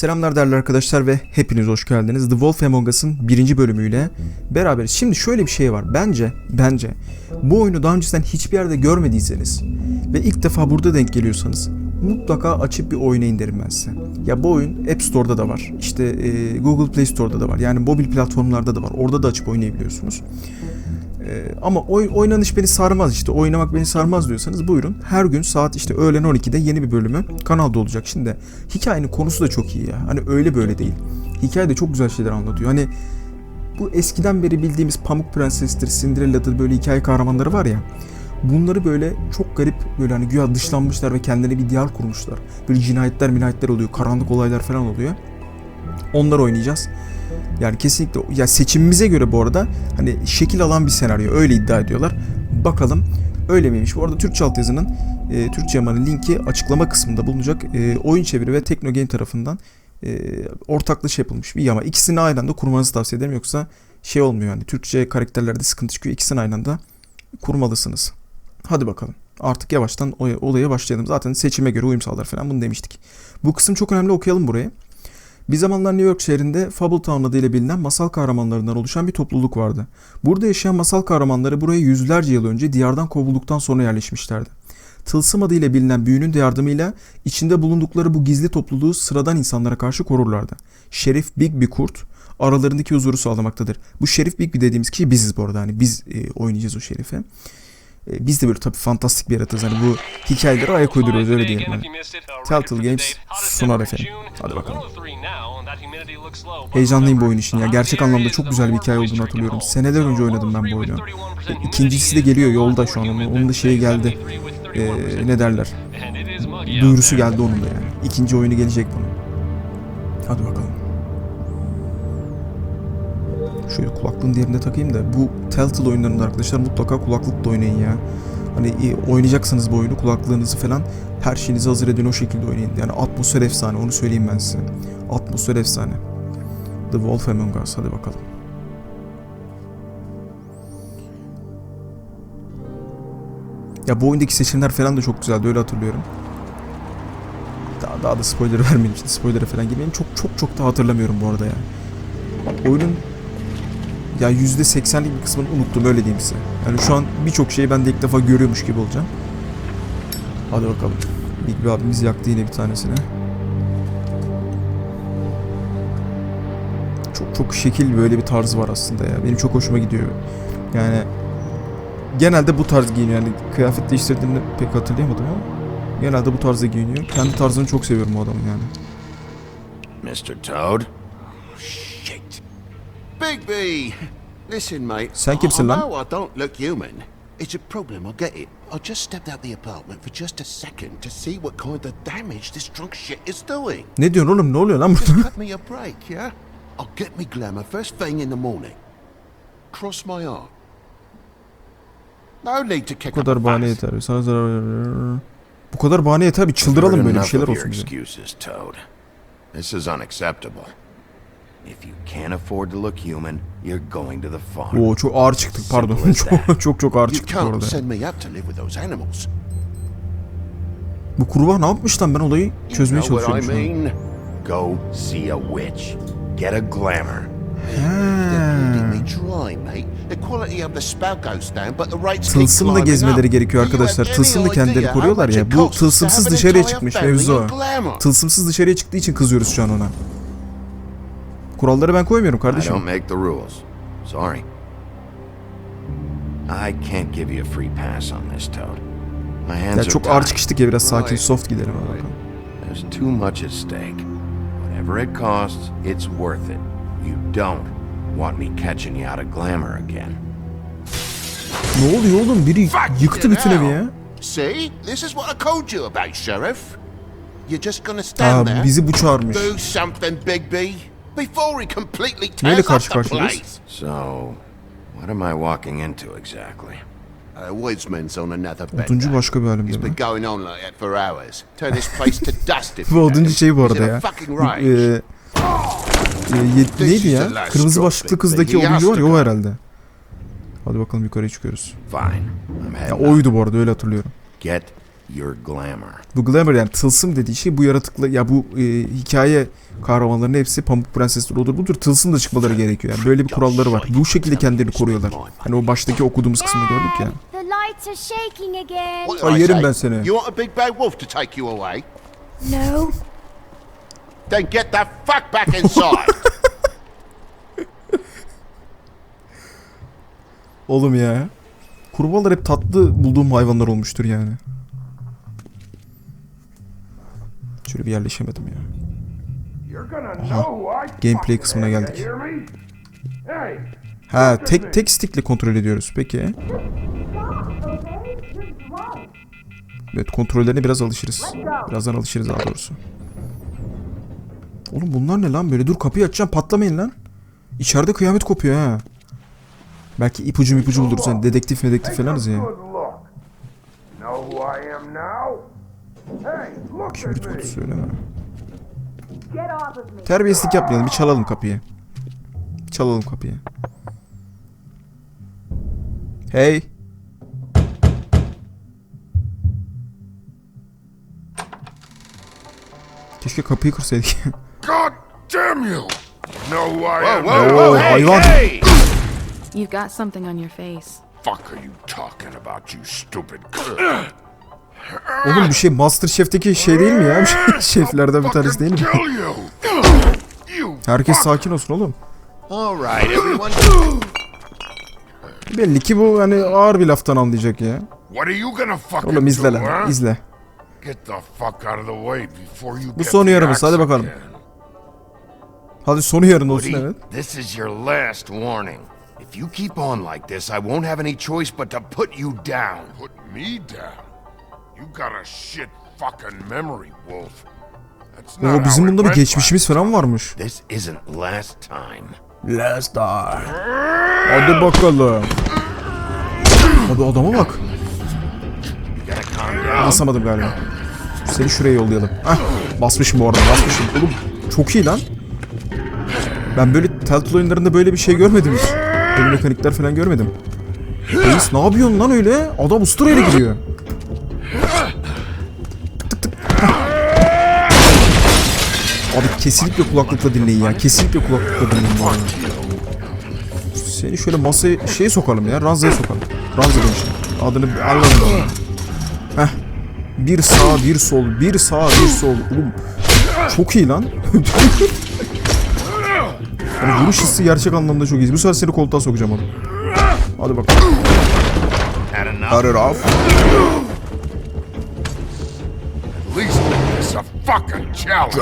Selamlar değerli arkadaşlar ve hepiniz hoş geldiniz. The Wolf Among Us'ın birinci bölümüyle beraberiz. Şimdi şöyle bir şey var. Bence, bence bu oyunu daha önceden hiçbir yerde görmediyseniz ve ilk defa burada denk geliyorsanız mutlaka açıp bir oynayın derim ben size. Ya bu oyun App Store'da da var. İşte e, Google Play Store'da da var. Yani mobil platformlarda da var. Orada da açıp oynayabiliyorsunuz. Ee, ama oy, oynanış beni sarmaz işte oynamak beni sarmaz diyorsanız buyurun. Her gün saat işte öğlen 12'de yeni bir bölümü kanalda olacak. Şimdi hikayenin konusu da çok iyi ya. Hani öyle böyle değil. Hikaye de çok güzel şeyler anlatıyor. Hani bu eskiden beri bildiğimiz Pamuk Prenses'tir, Cinderella'dır böyle hikaye kahramanları var ya. Bunları böyle çok garip böyle hani güya dışlanmışlar ve kendilerine bir diyar kurmuşlar. Böyle cinayetler minayetler oluyor, karanlık olaylar falan oluyor. Onları oynayacağız. Yani kesinlikle ya seçimimize göre bu arada hani şekil alan bir senaryo öyle iddia ediyorlar. Bakalım öyle miymiş? Bu arada Türkçe altyazının e, Türkçe yamanın linki açıklama kısmında bulunacak. E, oyun çeviri ve Teknogame tarafından e, ortaklaşa yapılmış bir yama. İkisini aynı anda kurmanızı tavsiye ederim yoksa şey olmuyor hani Türkçe karakterlerde sıkıntı çıkıyor. İkisini aynı anda kurmalısınız. Hadi bakalım. Artık yavaştan olaya başlayalım. Zaten seçime göre uyum sağlar falan bunu demiştik. Bu kısım çok önemli okuyalım burayı. Bir zamanlar New York şehrinde Fabletown adıyla bilinen masal kahramanlarından oluşan bir topluluk vardı. Burada yaşayan masal kahramanları buraya yüzlerce yıl önce diyardan kovulduktan sonra yerleşmişlerdi. Tılsım adıyla bilinen büyünün yardımıyla içinde bulundukları bu gizli topluluğu sıradan insanlara karşı korurlardı. Şerif Bigby Kurt aralarındaki huzuru sağlamaktadır. Bu Şerif Bigby dediğimiz kişi biziz bu arada. Hani biz e, oynayacağız o Şerif'i. E, biz de böyle tabii fantastik bir yaratığız. Hani bu hikayeleri ayak uyduruyoruz öyle diyelim. Yani. Telltale Games sunar efendim. Hadi bakalım. Heyecanlıyım bu oyun için ya. Gerçek anlamda çok güzel bir hikaye olduğunu hatırlıyorum. Seneler önce oynadım ben bu oyunu. İkincisi de geliyor yolda şu an. Onun, da şeyi geldi. E, ne derler? Duyurusu geldi onun da yani. İkinci oyunu gelecek bunun. Hadi bakalım. Şöyle kulaklığın diğerine takayım da bu Telltale oyunlarında arkadaşlar mutlaka kulaklıkla oynayın ya. Hani e, oynayacaksanız bu oyunu kulaklığınızı falan her şeyinizi hazır edin o şekilde oynayın. Yani atmosfer efsane onu söyleyeyim ben size. Atmosfer efsane. The Wolf Among Us hadi bakalım. Ya bu oyundaki seçimler falan da çok güzeldi öyle hatırlıyorum. Daha, daha da spoiler vermeyeyim işte spoiler'a falan girmeyeyim. Çok çok çok da hatırlamıyorum bu arada ya. Oyunun ya %80'lik bir kısmını unuttum öyle diyeyim size. Yani şu an birçok şeyi ben de ilk defa görüyormuş gibi olacağım. Hadi bakalım. Big bir abimiz yaktı yine bir tanesini. Çok çok şekil böyle bir tarzı var aslında ya. Benim çok hoşuma gidiyor. Yani genelde bu tarz giyiniyor. Yani kıyafet değiştirdiğini pek hatırlayamadım ama genelde bu tarzda giyiniyor. Kendi tarzını çok seviyorum o adamın yani. Mr. Toad? Shit. Bigby! Listen, mate. Sen kimsin I lan? know I don't look human. It's a problem, I get it. I just stepped out the apartment for just a second to see what kind of damage this drunk shit is doing. Ne diyorsun oğlum? Ne oluyor lan burada? Cut me a break, yeah? I'll get me glamour first thing in the morning. Cross my heart. No need to kick Bu kadar bahane yeter. Sana zarar... Bu kadar bahane yeter. Bir çıldıralım böyle bir şeyler olsun bize. This is unacceptable. If you can't afford to look human, you're going to the farm. Oo çok ağır çıktık pardon. Çok çok çok ağır çıktık bu can't arada. send me up to live with those animals. Bu kurbağa ne yapmış lan ben olayı çözmeye know what I çalışıyorum şu an. mean? Go see a witch. Get a glamour. Tılsımla gezmeleri gerekiyor arkadaşlar. Tılsımla kendileri koruyorlar ya. Bu tılsımsız dışarıya çıkmış mevzu o. Tılsımsız dışarıya çıktığı için kızıyoruz şu an ona. Kuralları ben koymuyorum I don't kardeşim. make the rules. Sorry. I can't give you a free pass on this, Toad. My hands Ya are çok ağır tied. çıkıştık ya biraz sakin soft gidelim hadi bakalım. There's too much at stake. Whatever it costs, it's worth it. You don't want me catching you out of glamour again. Ne oluyor oğlum? Biri yıktı bütün evi ya. See? This is what I told you about, Sheriff. You're just gonna stand Aa there, bizi bu çağırmış. do something, Bigby, before he completely Neyle tears karşı up the karşıyayız? place. So, what am I walking into exactly? A woodsman's on another bed. Oduncu başka bir It's değil been mi? going on like that for hours. Turn this place to dust if Bu you let oduncu şey bu He's arada in a ya. fucking Ee, rage. e, ye- neydi ya? Kırmızı başlıklı kızdaki oyuncu var ya o herhalde. Hadi bakalım yukarıya çıkıyoruz. Fine. I'm Ya heading up. oydu bu arada öyle hatırlıyorum. Get your glamour. Bu glamour yani tılsım dediği şey bu yaratıkla ya bu e, hikaye kahramanlarının hepsi Pamuk Prensesler odur budur tılsım da çıkmaları gerekiyor. Yani böyle bir kuralları var. Bu şekilde kendilerini koruyorlar. Hani o baştaki okuduğumuz kısmını gördük ya. The lights are shaking again. What did Ay yerim ben seni. You want a big bad wolf to take you away? No. Then get the fuck back inside. Oğlum ya. Kurbağalar hep tatlı bulduğum hayvanlar olmuştur yani. Şöyle bir yerleşemedim ya. Gameplay kısmına geldik. Ha tek tek stickle kontrol ediyoruz. Peki. Evet kontrollerine biraz alışırız. Birazdan alışırız daha doğrusu. Oğlum bunlar ne lan böyle? Dur kapıyı açacağım patlamayın lan. İçeride kıyamet kopuyor ha. Belki ipucu ipucu buluruz. Yani dedektif medektif falanız ya. Good look. Know who I am now? Hey, look Kibrit kutusu öyle mi? Get off of me. Terbiyesizlik yapmayalım. Bir çalalım kapıyı. Bir çalalım kapıyı. Hey. Keşke kapıyı kırsaydık. God damn you! Who I am? whoa, Oo, whoa, hey, hayvan. hey! You've got something on your face. Fuck are you talking about, you stupid? Oğlum bu şey Masterchef'teki şey değil mi ya? Şeflerden bir tanesi değil mi? Herkes sakin olsun oğlum. All right, everyone. Belli ki bu hani ağır bir laftan anlayacak ya. What are you gonna fucking Oğlum izle lan, izle. Get the fuck out of the way before you Bu son the uyarımız, hadi bakalım. Hadi sonu yarın olsun evet. this is your last warning. If you keep on like this, I won't have any choice but to put you down. Put me down. Oo bizim bunda bir geçmişimiz falan varmış. This isn't last time. Last time. Hadi bakalım. Abi adama bak. Basamadım galiba. Seni şuraya yollayalım. Hah, basmışım bu arada basmışım. Oğlum çok iyi lan. Ben böyle Telltale oyunlarında böyle bir şey görmedim hiç. Böyle mekanikler falan görmedim. Reis ne yapıyorsun lan öyle? Adam usturayla giriyor. Abi kesinlikle kulaklıkla dinleyin ya. Kesinlikle kulaklıkla dinleyin arada. Seni şöyle masaya şeye sokalım ya. Ranzaya sokalım. Ranza demiştim. Adını anlamadım. Heh. Bir sağ bir sol, bir sağ bir sol. Oğlum çok iyi lan. yani vuruş hissi gerçek anlamda çok iyi. Bu sefer seni koltuğa sokacağım oğlum. Hadi bakalım. Had enough? Fucking challenge.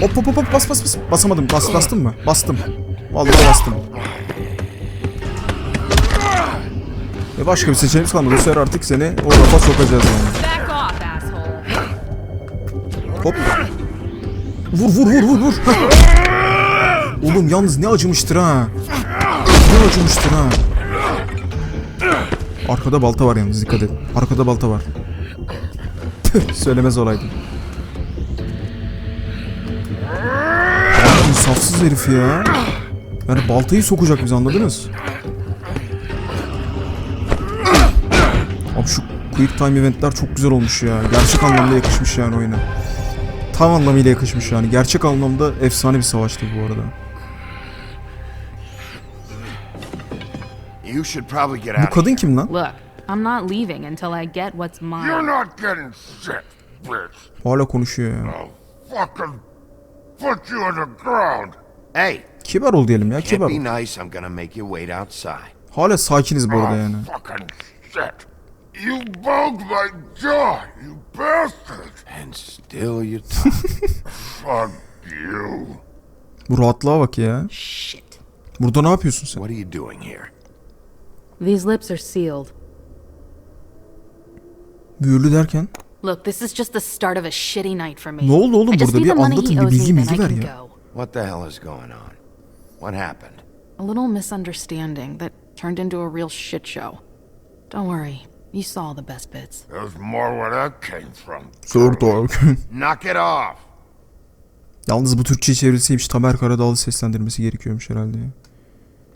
Hop hop hop hop bas bas bas. Basamadım. Bas bastın mı? Bastım. Vallahi bastım. Ve başka bir seçeneğimiz kalmadı. Bu sefer artık seni o rafa sokacağız yani. Hop. Vur vur vur vur vur. Oğlum yalnız ne acımıştır ha. Ne acımıştır ha. Arkada balta var yalnız dikkat et. Arkada balta var. Söylemez olaydım. İnsafsız herif ya. Yani baltayı sokacak bizi anladınız? Abi şu quick time eventler çok güzel olmuş ya. Gerçek anlamda yakışmış yani oyuna. Tam anlamıyla yakışmış yani. Gerçek anlamda efsane bir savaştı bu arada. Bu kadın kim lan? I'm not leaving until I get what's You're mine. not getting shit, bitch. Hala konuşuyor ya. I'll fucking put you on the ground. Hey, Kibar ol diyelim ya can't kibar. be ol. nice. I'm gonna make you wait outside. Hala sakiniz bu arada Oh, yani. fucking shit. You broke my jaw, you bastard. And still you talk. Fuck you. Bu rahatlığa bak ya. Shit. Burada ne yapıyorsun sen? what are you doing here? These lips are sealed. Mühürlü derken? Look, this is just the start of a shitty night for me. Ne oldu oğlum I just burada? need Bir the money anlatın, he bir owes bilgi me, bilgi then I ver can ya. go. What the hell is going on? What happened? A little misunderstanding that turned into a real shit show. Don't worry, you saw the best bits. There's more where that came from. Sor. Knock it off. Yalnız bu Türkçe çevrilseymiş Tamer Karadağlı seslendirmesi gerekiyormuş herhalde ya.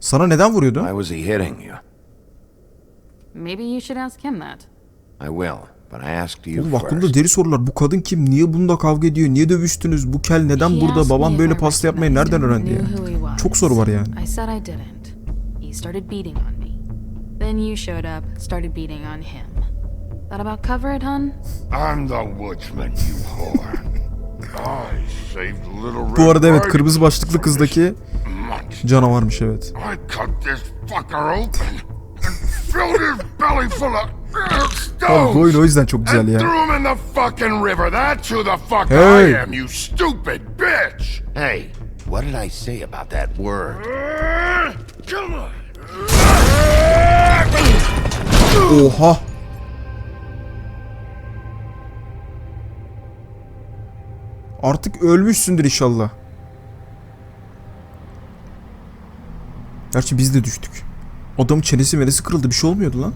Sana neden vuruyordu? Why was he hitting you? Maybe you should ask him that. I will, but I asked you Oğlum aklımda deri sorular. Bu kadın kim? Niye bununla kavga ediyor? Niye dövüştünüz? Bu kel neden He burada? Babam böyle pasta yapmayı nereden öğrendi ya? Çok soru var yani. I said I didn't. He started beating on me. Then you showed up, started beating on him. That about cover it, hun? I'm the woodsman, you whore. I saved little Bu Red arada evet kırmızı başlıklı kızdaki canavarmış evet. I cut this fucker open and filled his belly full of Abi bu oyun o stones yüzden çok güzel and ya. threw him in the fucking river. That's who the fuck Hey. I am, you stupid bitch. Hey, what did I say about that word? Come on. Oha! Artık ölmüşsündür inşallah. Gerçi biz de düştük. Adamın çenesi menesi kırıldı. Bir şey olmuyordu lan.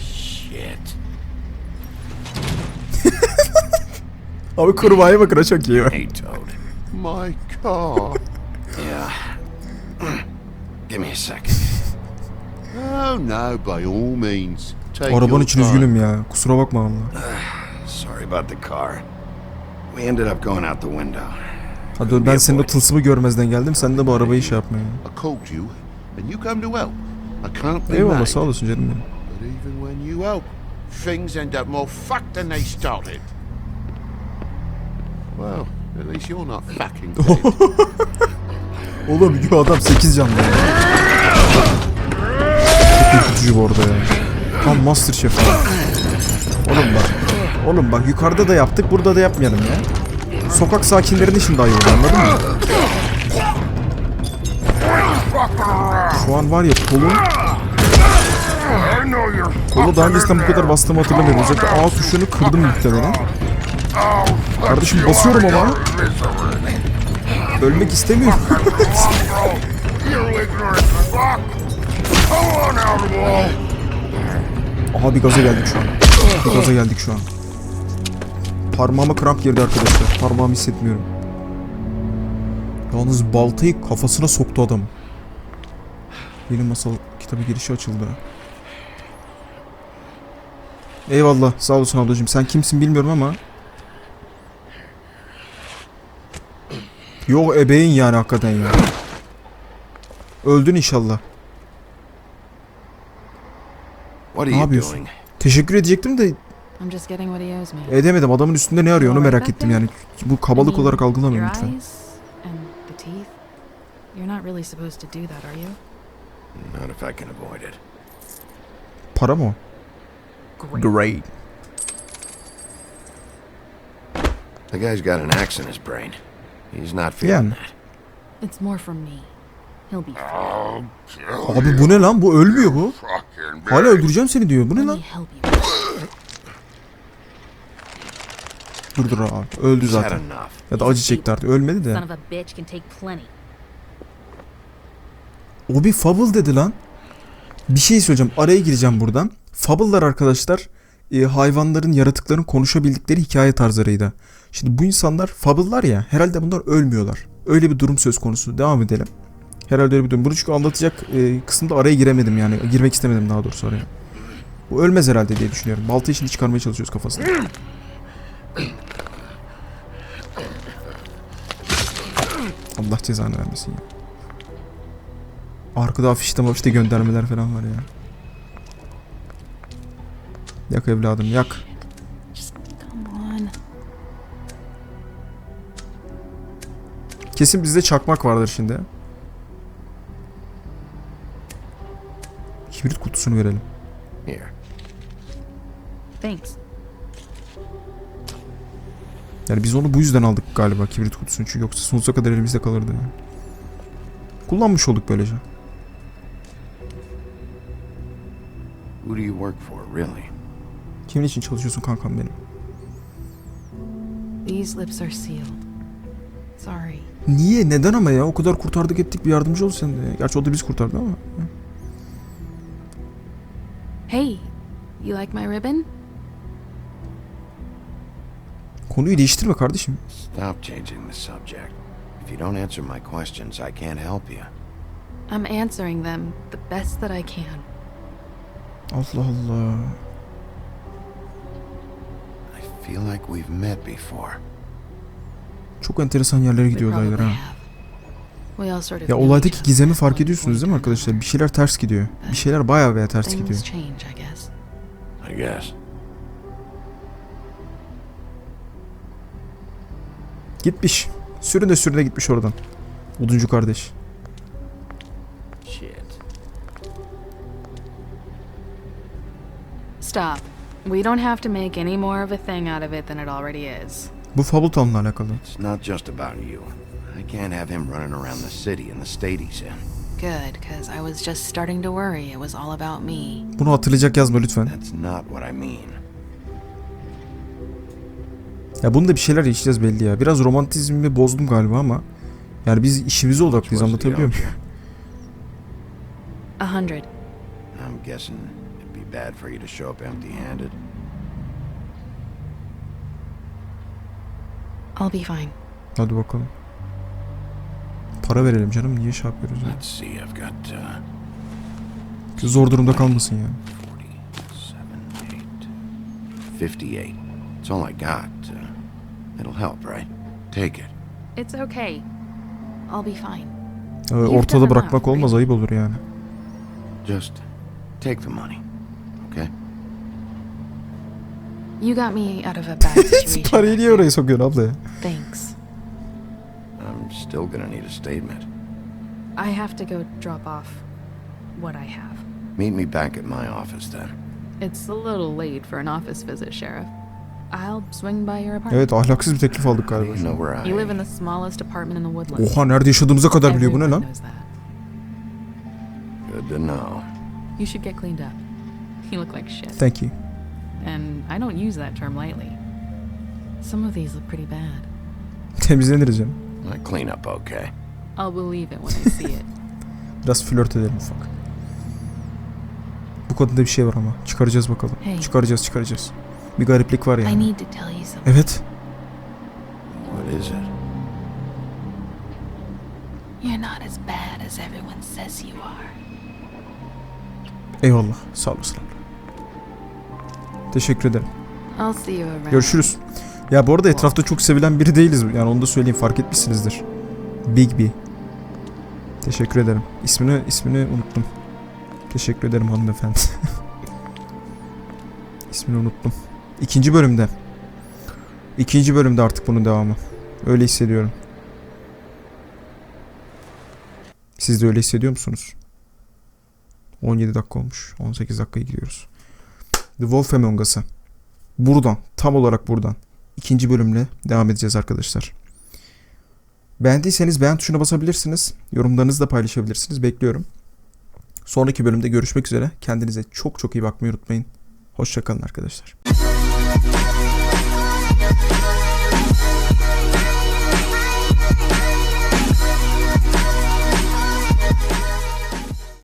Shit. Abi kurbağaya bakın çok iyi. Hey, Toad. My car. Yeah. Give me a second. oh no, by all means. Take Araban your için time. üzgünüm ya. Kusura bakma valla. Sorry about the car. We ended up going out the window. Hadi ben senin o tılsımı görmezden geldim. Sen de bu arabayı şey yapma ya. I called you, and you come to help. I can't be Eyvallah sağ olasın canım benim. But even when you help, things end up more fucked than they started. Well, at least you're not fucking dead. Oğlum yo adam 8 canlı ya. Çok ürkütücü bu arada ya. Tam Masterchef ya. Oğlum bak. Oğlum bak yukarıda da yaptık burada da yapmayalım ya. Sokak daha iyi olur anladın mı? Şu an var ya kolu, I know you're kolu daha öncesinden bu kadar bastığımı hatırlamıyorum. Özellikle A tuşunu kırdım muhtemelen. Kardeşim basıyorum ama ölmek istemiyorum. Aha bir gaza geldik şu an. Bir gaza geldik şu an. Parmağıma kramp girdi arkadaşlar. Parmağımı hissetmiyorum. Yalnız baltayı kafasına soktu adam. Benim masal kitabı girişi açıldı. Eyvallah sağ olasın ablacığım. Sen kimsin bilmiyorum ama. Yok ebeğin yani hakikaten ya. Öldün inşallah. What are Ne you yapıyorsun? doing? Teşekkür edecektim de I'm just getting what he owes me. Edemedim. Adamın üstünde ne arıyor onu merak ettim yani. Bu kabalık olarak algılamayın lütfen. eyes and the teeth. You're not really supposed to do that, are you? Not if I can avoid it. Para mı? Great. The guy's got an axe in his brain. He's not feeling Yani. that. It's more from me. He'll be fine. Abi bu ne lan? Bu ölmüyor bu. fucking Hala öldüreceğim seni diyor. Bu ne lan? Me help you. Dur dur abi. Öldü zaten. Ya da acı çekti artık. Ölmedi de. Son of a bitch can take plenty. O bir fable dedi lan. Bir şey söyleyeceğim. Araya gireceğim buradan. Fable'lar arkadaşlar e, hayvanların, yaratıkların konuşabildikleri hikaye tarzlarıydı. Şimdi bu insanlar fable'lar ya herhalde bunlar ölmüyorlar. Öyle bir durum söz konusu. Devam edelim. Herhalde öyle bir durum. Bunu çünkü anlatacak e, kısımda araya giremedim yani. Girmek istemedim daha doğrusu araya. Bu ölmez herhalde diye düşünüyorum. Baltayı şimdi çıkarmaya çalışıyoruz kafasına. Allah cezanı vermesin ya. Arkada afişte mafişte göndermeler falan var ya. Yak evladım yak. Kesin bizde çakmak vardır şimdi. Kibrit kutusunu verelim. Here. Thanks. Yani biz onu bu yüzden aldık galiba kibrit kutusunu çünkü yoksa sonsuza kadar elimizde kalırdı yani. Kullanmış olduk böylece. Who do you work for, really? Kimin için çalışıyorsun kankam benim? These lips are sealed. Sorry. Niye? Neden ama ya? O kadar kurtardık ettik bir yardımcı ol sen de. Gerçi o da biz kurtardı ama. Hey, you like my ribbon? Konuyu değiştirme kardeşim. Stop changing the subject. If you don't answer my questions, I can't help you. I'm answering them the best that I can. Allah Allah. I feel like we've met before. Çok enteresan yerlere gidiyor olaylar ha. Ya olaydaki gizemi fark ediyorsunuz değil mi arkadaşlar? Bir şeyler ters gidiyor. Bir şeyler bayağı veya ters gidiyor. I guess. Gitmiş. Sürüne sürüne gitmiş oradan. Oduncu kardeş. Shit. Stop. We don't have to make any more of a thing out of it than it already is. Bu Fableton'la alakalı. It's not just about you. I can't have him running around the city in the state he's in. Good, because I was just starting to worry it was all about me. Bunu hatırlayacak yazma lütfen. That's not what I mean. Ya bunda bir şeyler yaşayacağız belli ya. Biraz romantizmi bozdum galiba ama. Yani biz işimize odaklıyız anlatabiliyor muyum? A hundred. I'm guessing it'd be bad for you to show up empty-handed. I'll be fine. Hadi bakalım. Para verelim canım. Niye şey yapıyoruz ya? Let's see, I've got uh, Zor durumda kalmasın ya. 47, 8, 58. It's all I got. It'll help, right? Take it. It's okay. I'll be fine. Ee, ortada bırakmak olmaz ayıp olur yani. Just take the money, okay? You got me out of a bad situation. Parayı niye oraya sokuyorsun abla ya? Thanks. I'm still gonna need a statement. I have to go drop off what I have. Meet me back at my office then. It's a little late for an office visit, Sheriff. Evet ahlaksız bir teklif aldık galiba. you know where I You live in the smallest apartment in the woodlands. Oha nerede yaşadığımıza kadar biliyor bu ne lan? Good to know. You should get cleaned up. You look like shit. Thank you. And I don't use that term lightly. Some of these look pretty bad. Temizleniriz canım. I clean up okay. I'll believe it when I see it. Biraz flört edelim ufak. Bu kadında bir şey var ama. Çıkaracağız bakalım. Hey. Çıkaracağız çıkaracağız. Bir gariplik var I yani. need to tell you something. Evet. What is it? You're not as bad as everyone says you are. Eyvallah. Sağ olasın. Teşekkür ederim. I'll see you around. Görüşürüz. Ya bu arada etrafta çok sevilen biri değiliz. Yani onu da söyleyeyim fark etmişsinizdir. Big B. Teşekkür ederim. İsmini ismini unuttum. Teşekkür ederim hanımefendi. İsmini unuttum. İkinci bölümde. İkinci bölümde artık bunun devamı. Öyle hissediyorum. Siz de öyle hissediyor musunuz? 17 dakika olmuş. 18 dakikaya gidiyoruz. The Wolf Among Us'a. Buradan, tam olarak buradan. ikinci bölümle devam edeceğiz arkadaşlar. Beğendiyseniz beğen tuşuna basabilirsiniz. Yorumlarınızı da paylaşabilirsiniz. Bekliyorum. Sonraki bölümde görüşmek üzere. Kendinize çok çok iyi bakmayı unutmayın. Hoşçakalın arkadaşlar.